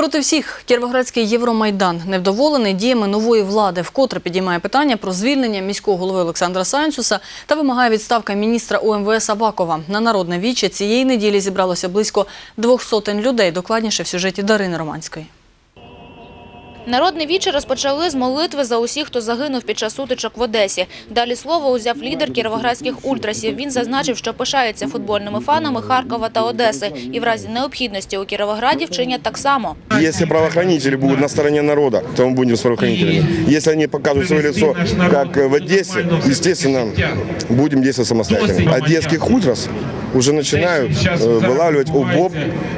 Проти всіх Кіровоградський Євромайдан невдоволений діями нової влади, вкотре підіймає питання про звільнення міського голови Олександра Санчуса та вимагає відставка міністра УМВС Авакова. На народне віче цієї неділі зібралося близько двох сотень людей. Докладніше в сюжеті Дарини Романської. Народне віче розпочали з молитви за усіх, хто загинув під час сутичок в Одесі. Далі слово узяв лідер кіровоградських ультрасів. Він зазначив, що пишається футбольними фанами Харкова та Одеси. І в разі необхідності у Кіровограді вчинять так само. Если правоохранители будут на стороне народа, то мы будем с правоохранителями. Если они покажут свое лицо, как в Одессе, естественно, будем действовать самостоятельно. Одесских ультрас уже начинают э, вылавливать УБОП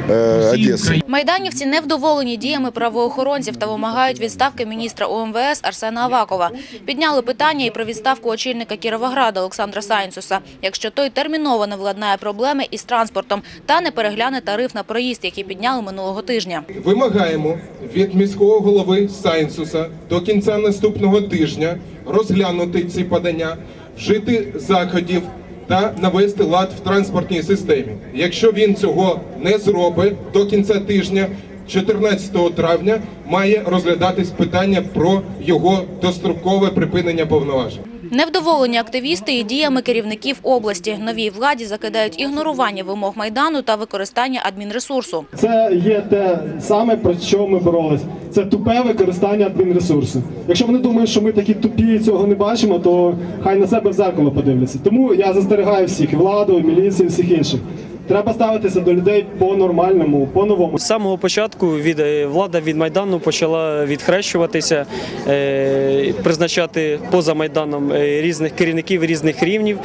э, Одессы. Майданівці невдоволені діями правоохоронців та вимагають відставки міністра УМВС Арсена Авакова. Підняли питання і про відставку очільника Кіровограда Олександра Сайнсуса, якщо той терміново не владнає проблеми із транспортом та не перегляне тариф на проїзд, який підняли минулого тижня. Вимагаємо від міського голови Сайнсуса до кінця наступного тижня розглянути ці подання, вжити заходів та навести лад в транспортній системі. Якщо він цього не зробить до кінця тижня, 14 травня має розглядатись питання про його дострокове припинення повноважень. Невдоволені активісти і діями керівників області. Новій владі закидають ігнорування вимог Майдану та використання адмінресурсу. Це є те саме, про що ми боролись. Це тупе використання адмінресурсу. Якщо вони думають, що ми такі тупі і цього не бачимо, то хай на себе в зеркало подивляться. Тому я застерігаю всіх владу, міліцію, всіх інших. Треба ставитися до людей по-нормальному, по-новому. З самого початку від е, влада від майдану почала відхрещуватися, е, призначати поза майданом е, різних керівників різних рівнів.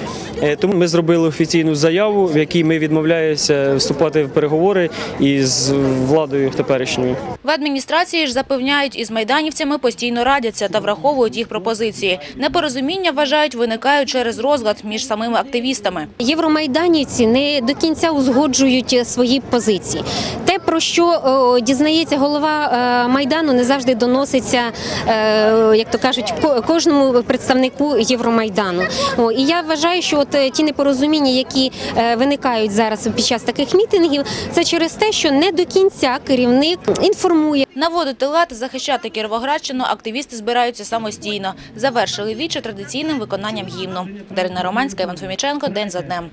Тому ми зробили офіційну заяву, в якій ми відмовляємося вступати в переговори із владою теперішньою. В адміністрації ж запевняють, із майданівцями постійно радяться та враховують їх пропозиції. Непорозуміння, вважають, виникають через розлад між самими активістами. Євромайданівці не до кінця узгоджують е, свої позиції. Те, про що дізнається голова е, майдану, не завжди доноситься, е, як то кажуть, ко- кожному представнику Євромайдану. І я вважаю, що от е, ті непорозуміння, які е, виникають зараз під час таких мітингів, це через те, що не до кінця керівник інформує. Наводити лад, захищати Кіровоградщину активісти збираються самостійно. Завершили віче традиційним виконанням гімну. Дарина Романська, Іван Фоміченко. День за днем.